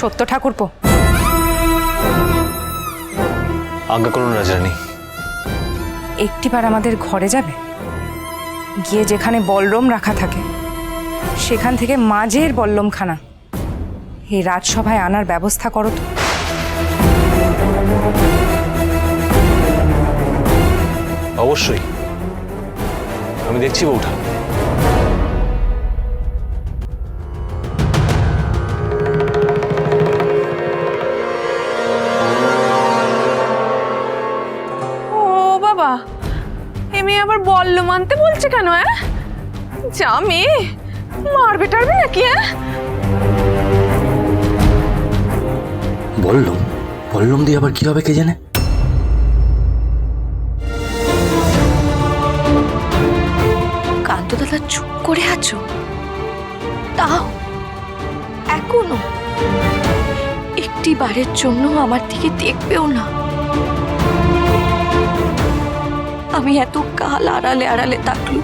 সত্য ঠাকুরপো। আজ্ঞা করুন রাজরানী। একটিবার আমাদের ঘরে যাবে। গিয়ে যেখানে বলরম রাখা থাকে সেখান থেকে মাঝের বল্লমখানা। এই রাজসভায় আনার ব্যবস্থা করো তো। অবশ্যই। আমি দেখছি বউঠা বাবা এ মেয়ে আবার বলল মানতে বলছে কেন হ্যাঁ যা মেয়ে মারবে টারবে নাকি হ্যাঁ বললুম বললুম দিয়ে আবার কি হবে কে জানে? কান্ত দাদা চুপ করে আছো? তাও এখনও? একটি বারের জন্য আমার দিকে দেখবেও না। আমি এত কাল আড়ালে আড়ালে থাকলু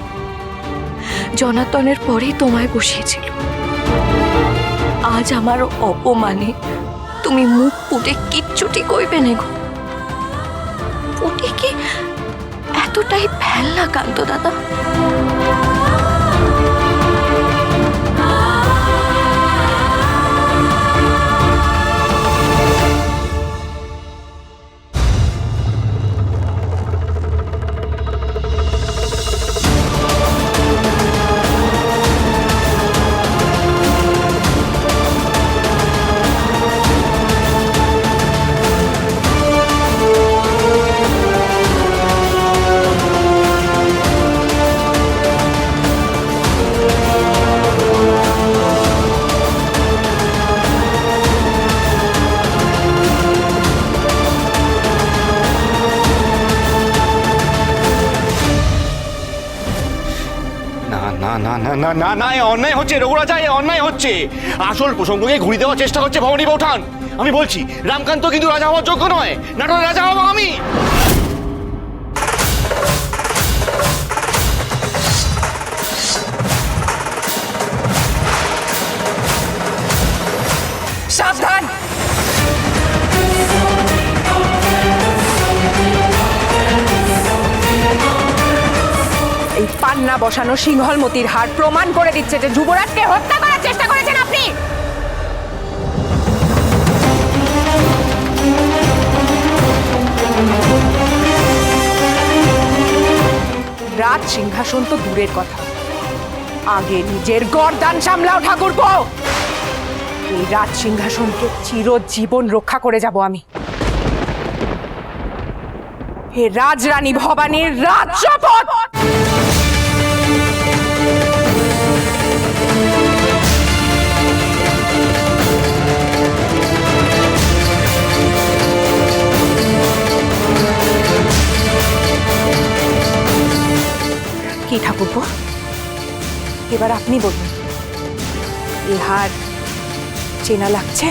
জনাতনের পরেই তোমায় বসিয়েছিল। আজ আমার অপমানে তুমি মুখ পুটে কিচ্ছুটি কইবে না গো। পুটে কি এতটাই ফেললা কান্ত দাদা। না না না না না, এ অন্যায় হচ্ছে, রঘুরাজা, এ অন্যায় হচ্ছে। আসল প্রসঙ্গকে ঘুরি দেওয়ার চেষ্টা করছে ভবানী বৌঠান আমি বলছি, রামকান্ত কিন্তু রাজা হওয়ার যোগ্য নয় নাটোর রাজা হব আমি। পান্না বসানো সিংহলমতির হার প্রমাণ করে দিচ্ছে যে যুবরাজকে হত্যা করার চেষ্টা করেছেন আপনি। রাজ সিংহাসন তো দূরের কথা। আগে নিজের গরদান সামলাও ঠাকুরপো। এই রাজ সিংহাসনকে চিরজীবন রক্ষা করে যাব আমি। হে রাজরানী ভবানীর রাজ শপথ কি ঠাকুরপো? এবার আপনি বলুন, এ হার চেনা লাগছে?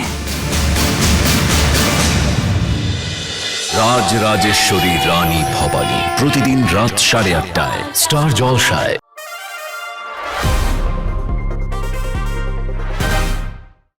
রাজ রাজেশ্বরী রানী ভবানী প্রতিদিন রাত সাড়ে আটটায়, স্টার জলসায়।